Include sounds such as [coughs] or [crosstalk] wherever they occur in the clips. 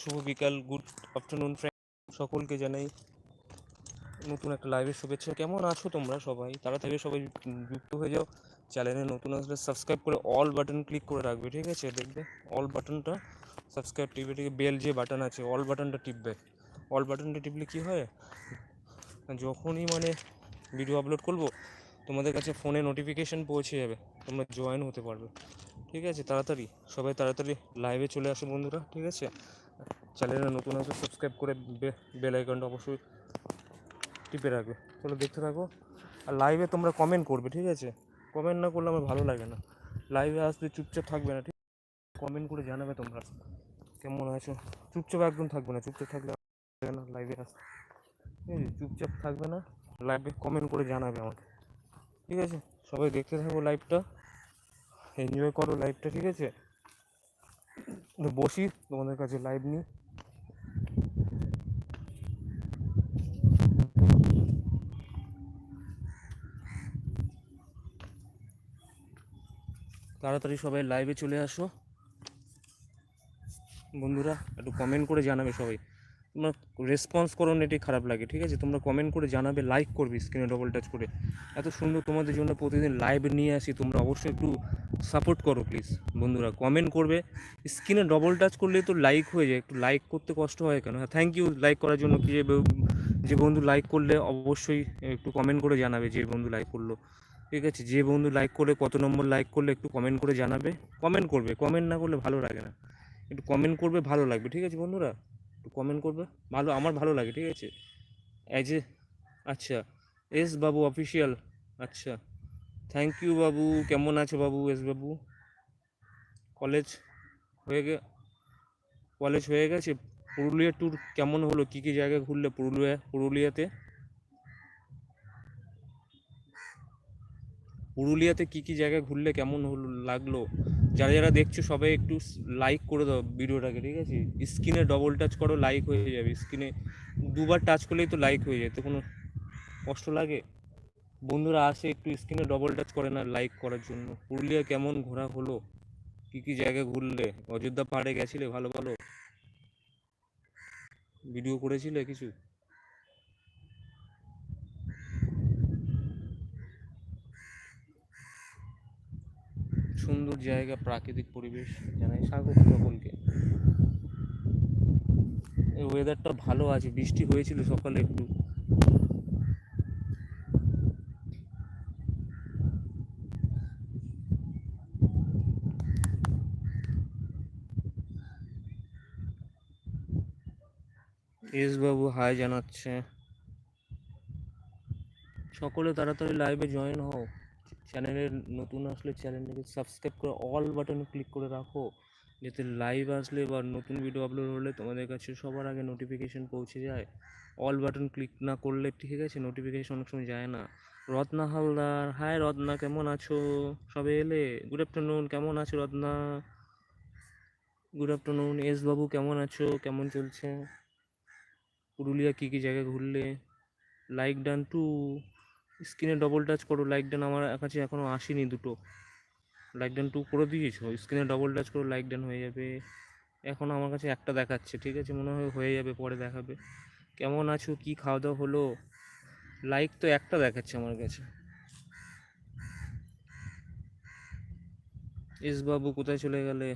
শুভ বিকাল, good afternoon friend সকলকে জানাই নতুন একটা লাইভের শুভেচ্ছা। কেমন আছো তোমরা সবাই? তাড়াতাড়ি সবাই যুক্ত হয়ে যাও। চ্যানেলে নতুন আসলে সাবস্ক্রাইব করে অল বাটন ক্লিক করে রাখবে, ঠিক আছে? দেখবে অল বাটনটা সাবস্ক্রাইব টিপে টিপে বেল যে বাটন আছে অল বাটনটা টিপবে। অল বাটনটা টিপলে কী হয়? যখনই মানে ভিডিও আপলোড করব, তোমাদের কাছে ফোনে নোটিফিকেশান পৌঁছে যাবে, তোমরা জয়েন হতে পারবে। ঠিক আছে, তাড়াতাড়ি, সবাই তাড়াতাড়ি লাইভে চলে আসো বন্ধুরা, ঠিক আছে? চ্যানেলে নতুন আছে সাবস্ক্রাইব করে বেল আইকনটা অবশ্যই টিপে রাখবে। চলো দেখতে থাকো, আর লাইভে তোমরা কমেন্ট করবে, ঠিক আছে? কমেন্ট না করলে আমার ভালো লাগে না। লাইভে আসলে চুপচাপ থাকবে না, ঠিক কমেন্ট করে জানাবে তোমরা। কেমন আছো? চুপচাপ একদম থাকবে না, চুপচাপ থাকলে না লাইভে আস ঠিক আছে, চুপচাপ থাকবে না লাইভে কমেন্ট করে জানাবে আমাকে। ঠিক আছে? সবাই দেখতে থাকো লাইভটা এনজয় করো লাইভটা ঠিক আছে? বসি, তোমাদের কাছে লাইভ নিয়ে তাড়াতাড়ি সবাই লাইভে চলে আসো। বন্ধুরা, একটু কমেন্ট করে জানাবে সবাই। তোমরা রেসপন্স করো না এটি খারাপ লাগে, ঠিক আছে? তোমরা কমেন্ট করে জানাবে লাইক করবে স্ক্রিনে ডবল টাচ করে। এত সুন্দর তোমাদের জন্য প্রতিদিন লাইভ নিয়ে আসি, তোমরা অবশ্যই একটু সাপোর্ট করো প্লিজ বন্ধুরা কমেন্ট করবে। স্ক্রিনে ডবল টাচ করলে তো লাইক হয়ে যায়, একটু লাইক করতে কষ্ট হয় কেন? হ্যাঁ থ্যাংক ইউ লাইক করার জন্য কি যে বন্ধু লাইক করলে অবশ্যই একটু কমেন্ট করে জানাবে যে বন্ধু লাইক করল, ঠিক আছে? যে বন্ধু লাইক করলে, কত নম্বর লাইক করলে একটু কমেন্ট করে জানাবে। কমেন্ট করবে কমেন্ট না করলে ভালো লাগে না। একটু কমেন্ট করবে, ভালো লাগবে, ঠিক আছে বন্ধুরা? কমেন্ট করবে। ভালো, আমার ভালো লাগে, ঠিক আছে? অ্যাজ এ আচ্ছা এস বাবু অফিসিয়াল আচ্ছা। থ্যাংক ইউ বাবু, কেমন আছে বাবু এস বাবু? কলেজ হয়ে গে কলেজ হয়ে গেছে? পুরুলিয়া ট্যুর কেমন হলো? কী কী জায়গায় ঘুরলে পুরুলিয়া, পুরুলিয়াতে? পুরুলিয়াতে কী কী জায়গায় ঘুরলে কেমন হলো, লাগল? যারা যারা দেখছ সবাই একটু লাইক করে দাও ভিডিওটাকে, ঠিক আছে? স্ক্রিনে ডবল টাচ করো লাইক হয়ে যাবে। স্ক্রিনে দুবার টাচ করলেই তো লাইক হয়ে যায়, তো কোনো কষ্ট লাগে? বন্ধুরা আসে একটু স্ক্রিনে ডবল টাচ করে না লাইক করার জন্য। পুরুলিয়া কেমন ঘোরা হলো? কী কী জায়গায় ঘুরলে? অযোধ্যা পাহাড়ে গেছিলে ভালো ভালো? ভিডিও করেছিলে কিছু? সুন্দর জায়গা, প্রাকৃতিক পরিবেশ জানাই। স্বাগত সকলকে। এই ওয়েদারটা ভালো আছে, বৃষ্টি হয়েছিল সকালে একটু। বাবু হাই জানাচ্ছে। সকলে তাড়াতাড়ি লাইভে জয়েন হও। চ্যানেলের নতুন আসলে চ্যানেলটাকে সাবস্ক্রাইব করে অল বাটনে ক্লিক করে রাখো। যাতে লাইভ আসলে বা নতুন ভিডিও আপলোড হলে তোমাদের কাছে সবার আগে নোটিফিকেশন পৌঁছে যায়। অল বাটন ক্লিক না করলে ঠিক আছে নোটিফিকেশন অনেক সময় যায় না। রত্না হালদার হাই রত্না, কেমন আছো? সবে এলে? গুড আফটারনুন কেমন আছো রত্না? গুড আফটারনুন এস বাবু, কেমন আছো? কেমন চলছে? পুরুলিয়া কী কী জায়গায় ঘুরলে? লাইক ডান টু স্ক্রিনে ডবল টাচ করো লাইক ডান আমার কাছে এখনও আসেনি দুটো। লাইক ডান টু করে দিয়েছ, স্ক্রিনে ডবল টাচ করো লাইক ডান হয়ে যাবে। এখন আমার কাছে একটা দেখাচ্ছে, ঠিক আছে? মনে হয় হয়ে যাবে, পরে দেখাবে। কেমন আছো? কি খাওয়া দাওয়া হলো? লাইক তো একটা দেখাচ্ছে আমার কাছে। এস বাবু, কোথায় চলে গেলে?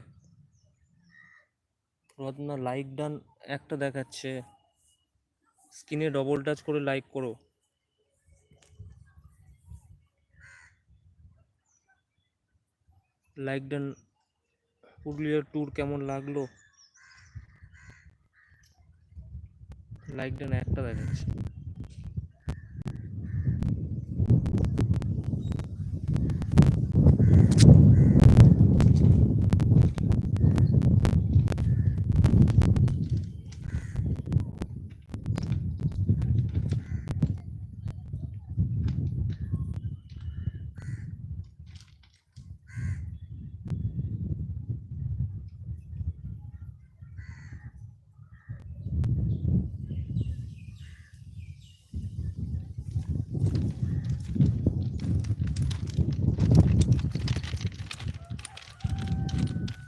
রত্না লাইক ডান একটা দেখাচ্ছে। স্ক্রিনে ডবল টাচ করে লাইক করো। লাইক ডান পুরুলিয়ার ট্যুর কেমন লাগল? লাইক ডান একটা দেখাচ্ছে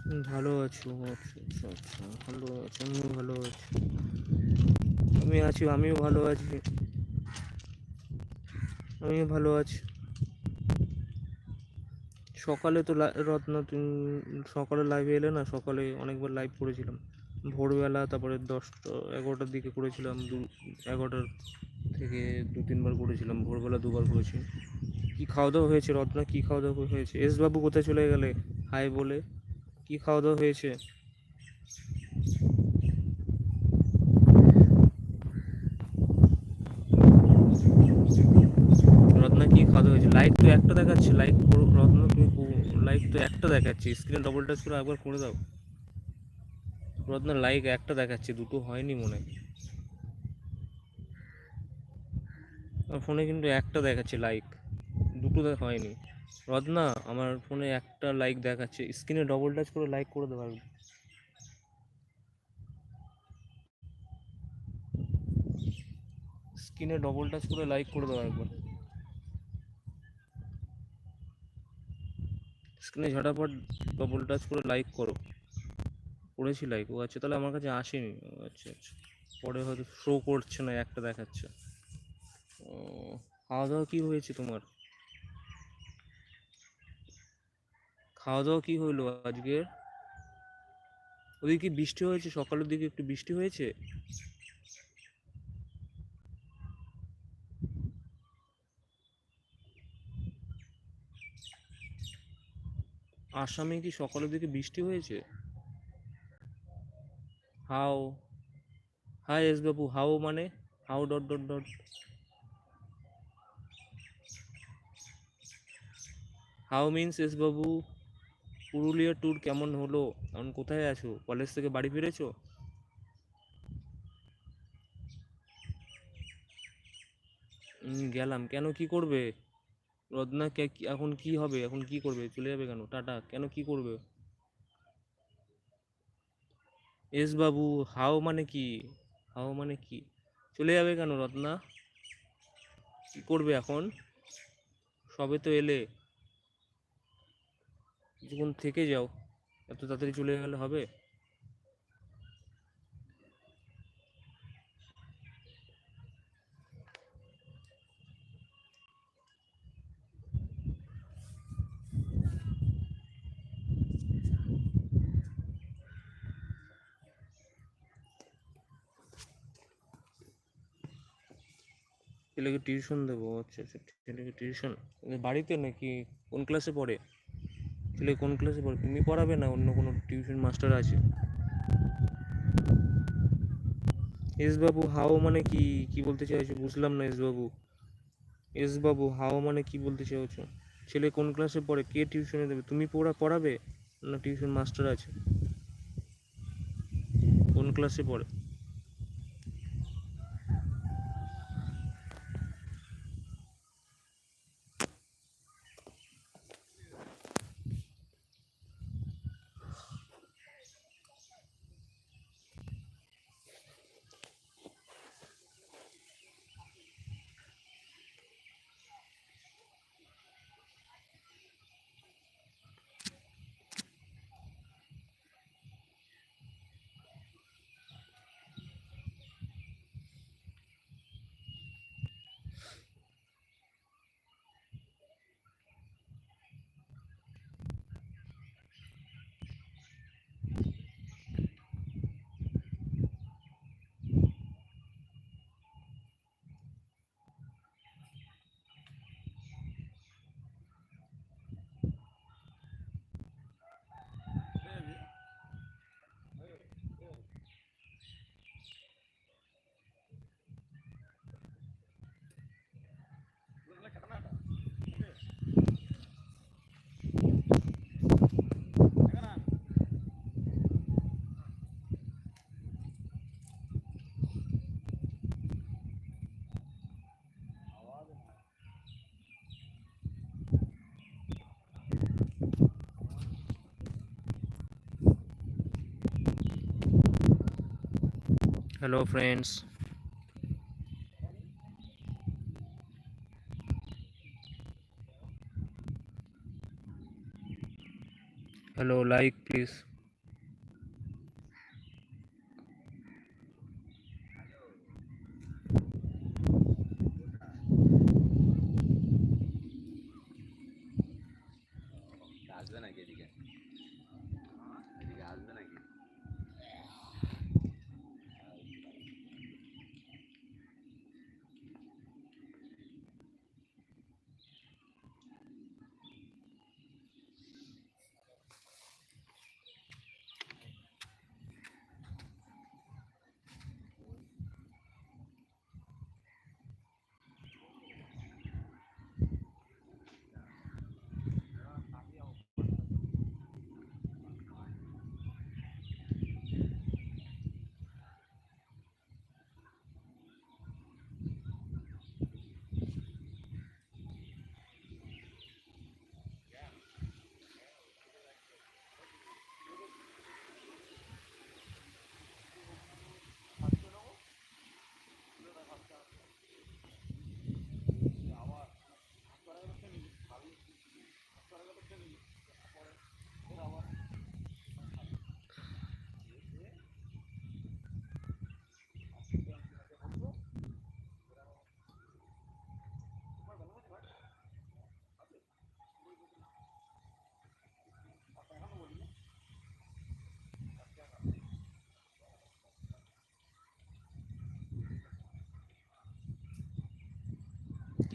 হুম, ভালো আচ্ছা আচ্ছা আচ্ছা ভালো আছি, আমিও ভালো আছি। আমি আছি, আমিও ভালো আছি। আমিও ভালো আছি। সকালে তো রত্না তুমি সকালে লাইভে এলে না, সকালে অনেকবার লাইভ করেছিলাম। ভোরবেলা, তারপরে দশটা, এগারোটার দিকে করেছিলাম, দু, এগারোটার থেকে দু, তিনবার করেছিলাম, ভোরবেলা দুবার করেছি। কি খাওয়া দাওয়া হয়েছে রত্না? কি খাওয়া দাওয়া হয়েছে? এস বাবু কোথায় চলে গেলে? হাই বলে। কি খাওয়া দাওয়া হয়েছে রত্না কি খাওয়া দাওয়া হয়েছে লাইক তো একটা দেখাচ্ছে লাইক রত্ন তুমি লাইক তো একটা দেখাচ্ছে স্ক্রিনে ডবল টাচ করে একবার করে দাও। রত্না লাইক একটা দেখাচ্ছে, দুটো হয়নি মনে হয়। ফোনে কিন্তু একটা দেখাচ্ছে লাইক দুটো হয়নি। রত্না, আমার ফোনে একটা লাইক দেখাচ্ছে স্ক্রিনে ডবল টাচ করে লাইক করে দেবো। স্ক্রিনে ডবল টাচ করে লাইক করে দেবো একবার। স্ক্রিনে ঝাটাপট ডবল টাচ করে লাইক করো। করেছি লাইক ও আচ্ছা তাহলে আমার কাছে আসেনি। আচ্ছা আচ্ছা। পরে হয়তো শো করছে না, একটা দেখাচ্ছে। খাওয়া দাওয়া কী হয়েছে তোমার? খাওয়া দাওয়া কী হইল আজকে? ওদিকে বৃষ্টি হয়েছে? সকালের দিকে একটু বৃষ্টি হয়েছে? আসামে কি সকালের দিকে বৃষ্টি হয়েছে? হাও হাই এস বাবু, হাও মানে? How dot dot dot. How means yes Babu, Purulia tour কেমন হলো? এখন কোথায় আছো? কলেজ থেকে বাড়ি ফিরেছো? গেলাম। কেন কি করবে? রত্না কে- এখন কি হবে? এখন কি করবে? চলে যাবে কেন? টাটা। কেন কি করবে? এস বাবু, হাও মানে কি? হাও মানে কি? চলে যাবে কেন রত্না? কি করবে এখন? সবে তো এলে। কিছুক্ষণ থেকে যাও। এত তাড়াতাড়ি চলে গেলে হবে? ছেলেকে টিউশন দেবো আচ্ছা আচ্ছা ছেলেকে টিউশন বাড়িতে নাকি কোন ক্লাসে পড়ে? ছেলে কোন ক্লাসে পড়ে? তুমি পড়াবে না অন্য কোনো টিউশন মাস্টার আছে? বাবু হাও মানে কি কি বলতে চাইছো? বুঝলাম না বাবু এস বাবু হাও মানে কি বলতে চাইছো? ছেলে কোন ক্লাসে পড়ে? কে টিউশনে দেবে? তুমি পড়া, পড়াবে? না টিউশন মাস্টার আছে? কোন ক্লাসে পড়ে? Hello friends. Hello like please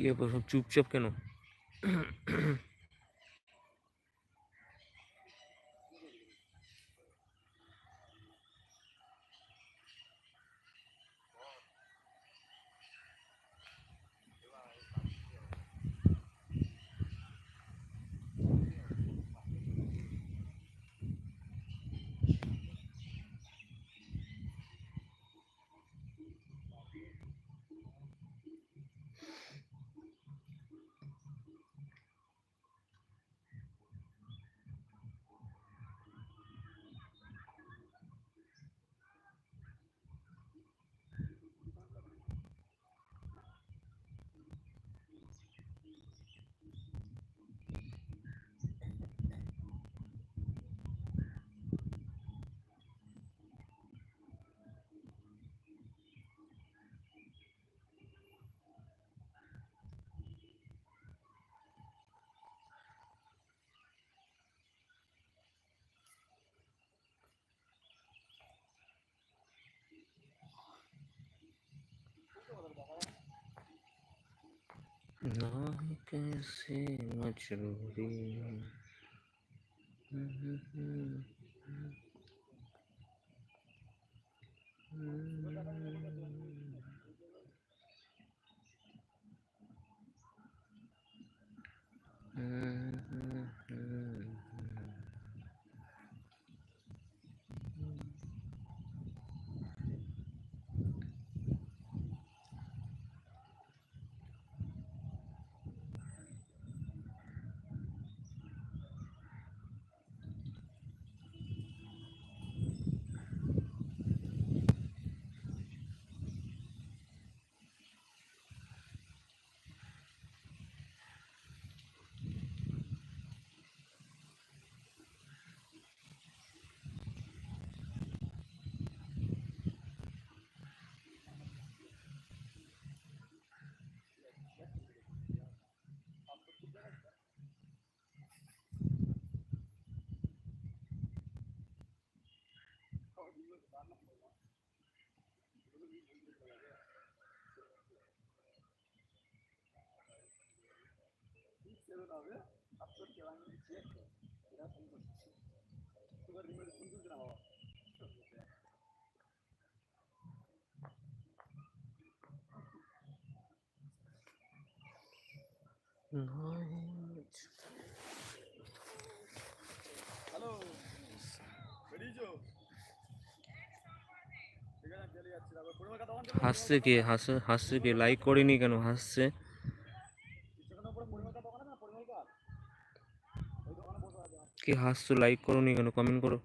সব চুপচাপ কেন? [coughs] ना कैसे मजबूरी হ্যালো, বেরিয়েছো? সেখানে চলে যাচ্ছি তারপর পরিমাণ দোকান থেকে হাসছে কে? হাসে হাসছে কে? লাইক করেনি কেন? হাসছে সেখানে উপরে পরিমাণ দোকান আছে না পরিমাণ কার ওই দোকানে বসে আছে কে হাসছো? লাইক করো নি কেন? কমেন্ট করো।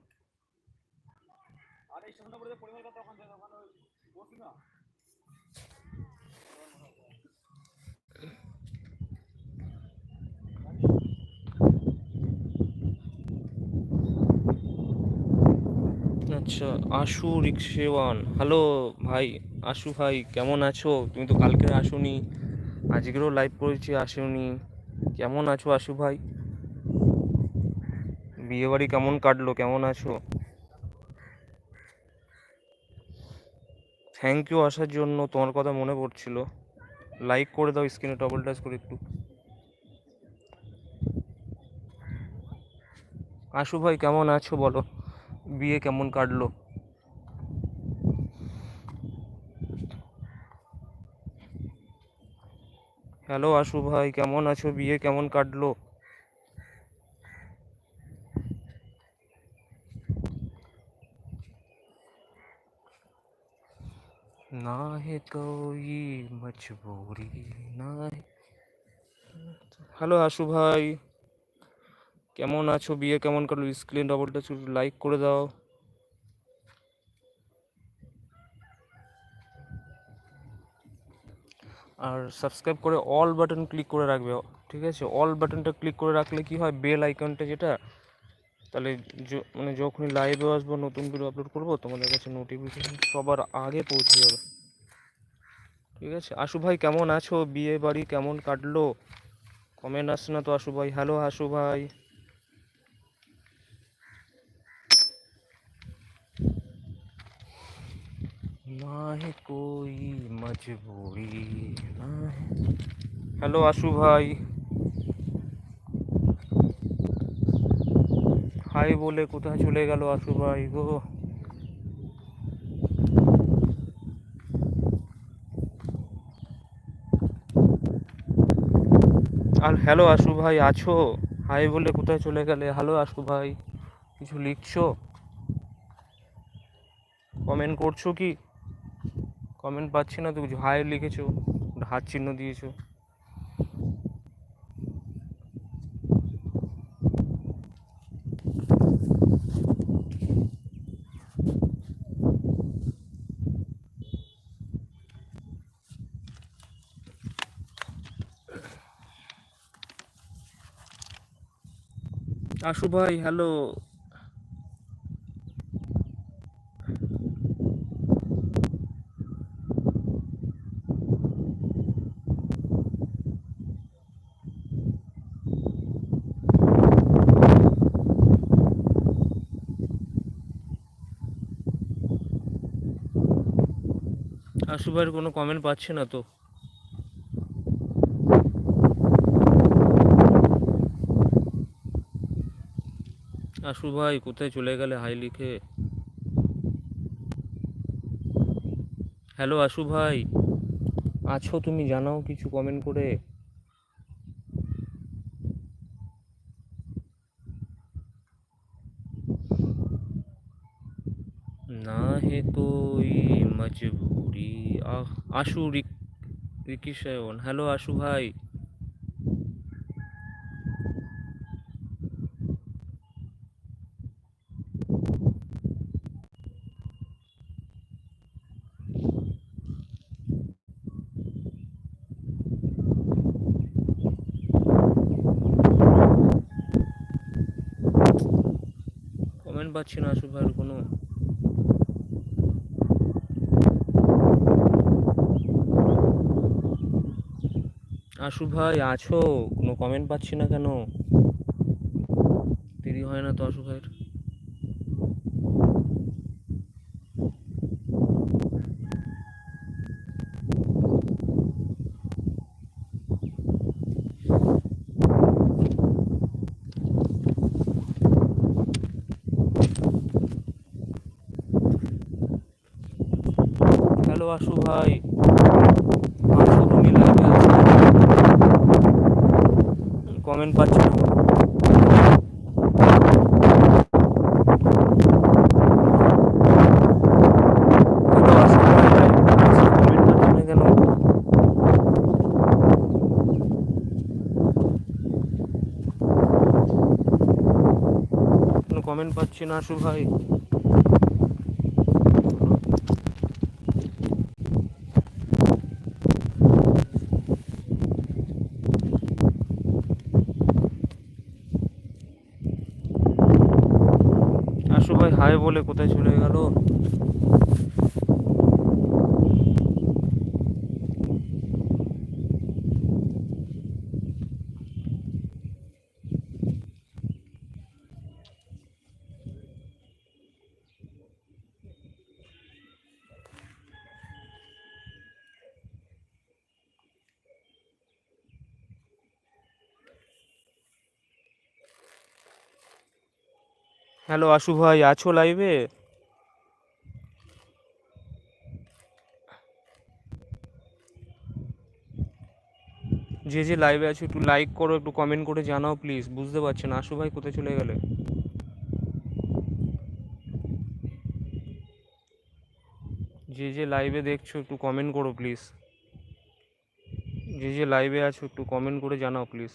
আচ্ছা আশু রিক্সেওয়ান হ্যালো ভাই, আশু ভাই, কেমন আছো? তুমি তো কালকে আসোনি। আজকেরও লাইভ করেছি, আসোনি। কেমন আছো আশু ভাই? বিয়ে বাড়ি কেমন কাটলো? কেমন আছো? থ্যাংক ইউ আসার জন্য। তোমার কথা মনে পড়ছিল। লাইক করে দাও স্ক্রিনে ডবল টাচ করে একটু। আশু ভাই, কেমন আছো বলো? বিয়ে কেমন কাটলো? হ্যালো আশু ভাই, কেমন আছো? বিয়ে কেমন কাটলো? ना है कोई मजबूरी ना है হ্যালো আশু ভাই কেমন আছো বিয়ে কেমন কাটলো স্ক্রিন ডবলটা লাইক করে দাও আর সাবস্ক্রাইব করে অল বাটন ক্লিক করে রাখবে ঠিক আছে অল বাটনটা ক্লিক করে রাখলে কি হয় বেল আইকনটা যেটা তাহলে মানে যখনই লাইভে আসব, নতুন ভিডিও আপলোড করব, তোমাদের কাছে নোটিফিকেশন সবার আগে পৌঁছে যাবে। ঠিক আছে? আশু ভাই, কেমন আছো? বিয়ে বাড়ি কেমন কাটলো? কমেন্ট আসছে না তো আশু ভাই। হ্যালো আশু ভাই। হ্যালো আশু ভাই। হাই বলে কোথায় চলে গেল আশু ভাই, গো। আর হ্যালো আশু ভাই, আছো? হাই বলে কোথায় চলে গেলে? হ্যালো আশু ভাই, কিছু লিখছো? কমেন্ট করছ কি? কমেন্ট পাচ্ছি না, তো কিছু হাই লিখেছো, হাত চিহ্ন দিয়েছ। আশু ভাই হ্যালো আশু ভাইয়ের কোনো কমেন্ট পাচ্ছে না তো? আশু ভাই কোথায় চলে গেলে হাই লিখে? হ্যালো আশু ভাই। আছো তুমি জানাও কিছু কমেন্ট করে? না হে কোই মজবুরি। আশু রিক রিকিশায়ন হ্যালো আশু ভাই কমেন্ট পাচ্ছি না আশু ভাইয়ের কোনো। আশু ভাই, আছো? কোনো কমেন্ট পাচ্ছি না কেন? দেরি হয় না তো আশু ভাইয়ের হ্যালো আশু ভাই আছো তুমি লাইভে আছো কমেন্ট পাচ্ছি না হ্যালো আশু ভাই লাইভে আছো কমেন্ট পাচ্ছি না কেন কোনো কমেন্ট পাচ্ছি না আশু ভাই। আশু ভাই হায় বলে কোথায় চলে গেল? হ্যালো আশু ভাই, আছো লাইভে যে যে লাইভে আছো একটু লাইক করো, একটু কমেন্ট করে জানাও প্লিজ বুঝতে পারছি না, আশু ভাই কোথায় চলে গেলে? যে যে লাইভে দেখছ একটু কমেন্ট করো প্লিজ যে যে লাইভে আছো একটু কমেন্ট করে জানাও প্লিজ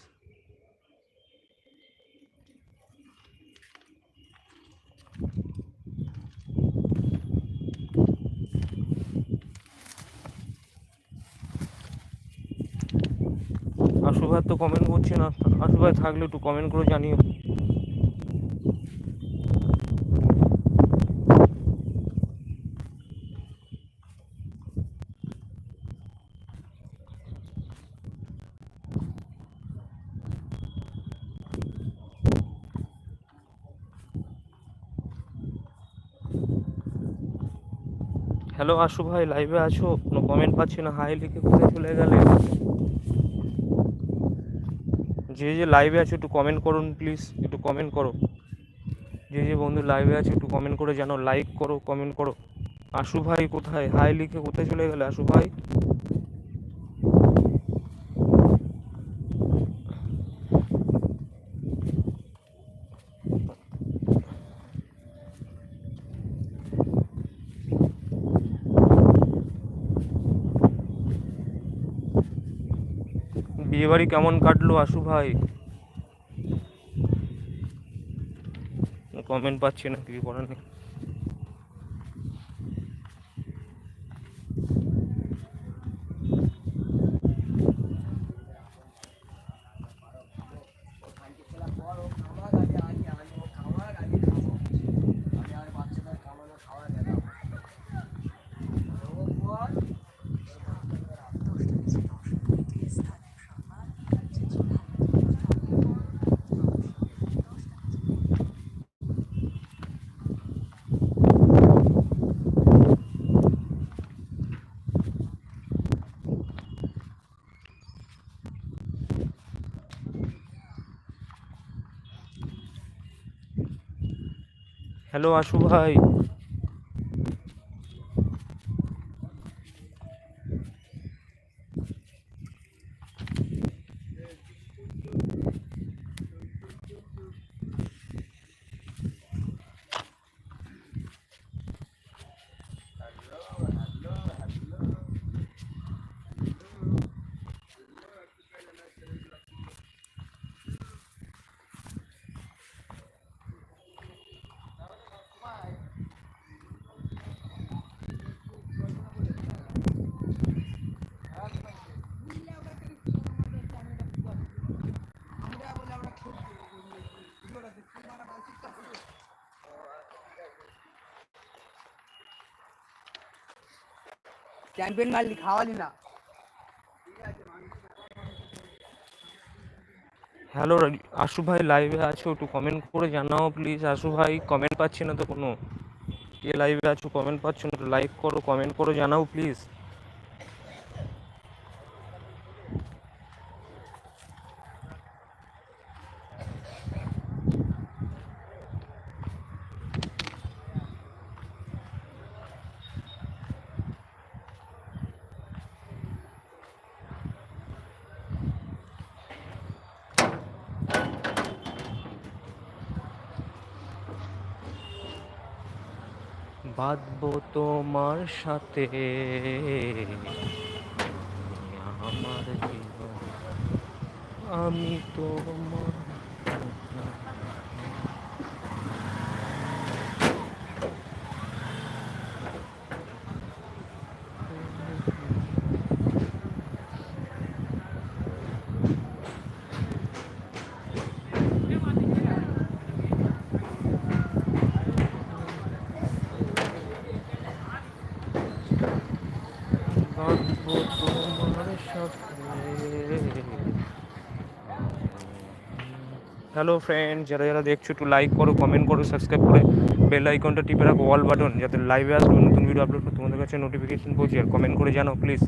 আশু ভাই তো কমেন্ট করছে না। আশু ভাই থাকলে একটু কমেন্ট করে জানিও। হ্যালো আশু ভাই লাইভে আছো? কোনো কমেন্ট পাচ্ছি না? হাই লিখে কোথায় চলে গেলে? যে যে লাইভে আছে একটু কমেন্ট করুন প্লিজ একটু কমেন্ট করো। যে যে বন্ধু লাইভে আছে একটু কমেন্ট করে জানো লাইক করো কমেন্ট করো। আশু ভাই কোথায়? হাই লিখে কোথায় চলে গেলে? আশু ভাই বিয়ে বাড়ি কেমন কাটলো আশু ভাই? কমেন্ট পাচ্ছি না কিছু করার নেই। হ্যালো আশু ভাই চ্যাম্পিয়ন মারলি, খাওয়ালি না। হ্যালো, আশু ভাই লাইভে আছো, একটু কমেন্ট করে জানাও প্লিজ আশু ভাই কমেন্ট পাচ্ছি না তো কোনো। কে লাইভে আছো কমেন্ট পাচ্ছ না লাইক করো কমেন্ট করো, জানাও প্লিজ বাঁধবো তোমার সাথে। আমার জীবন। আমি তোমার বাঁধবো তোমার সাথে হ্যালো ফ্রেন্ড যারা যারা দেখছ একটু লাইক করো কমেন্ট করো সাবস্ক্রাইব করে বেল আইকনটা টিপে রাখো অল বাটন যাতে লাইভে আসবে, নতুন ভিডিও আপলোড করে তোমাদের কাছে নোটিফিকেশন পৌঁছে, আর কমেন্ট করে জানো প্লিজ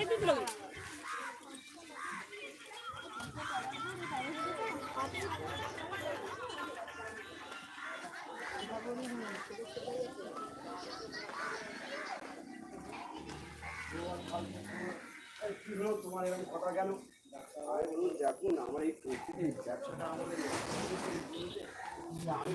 বিপ্লবী তোমার এবার কথা গেল দেখুন আমার এই পরিস্থিতির ব্যবসাটা আমাদের আমি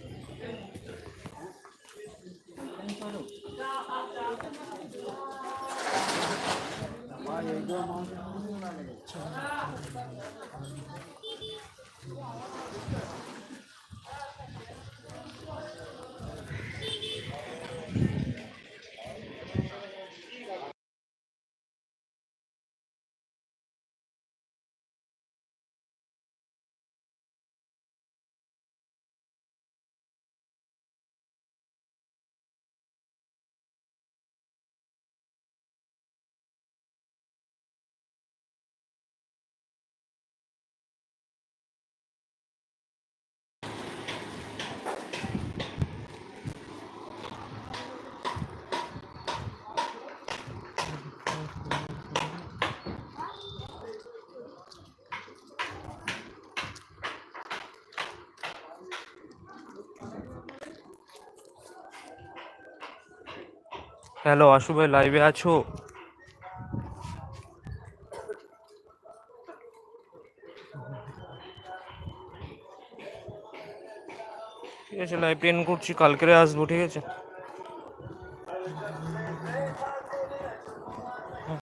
হ্যালো আশু ভাই লাইভে আছো? ঠিক আছে লাইভ এন্ড করছি কালকেরে আসব ঠিক আছে?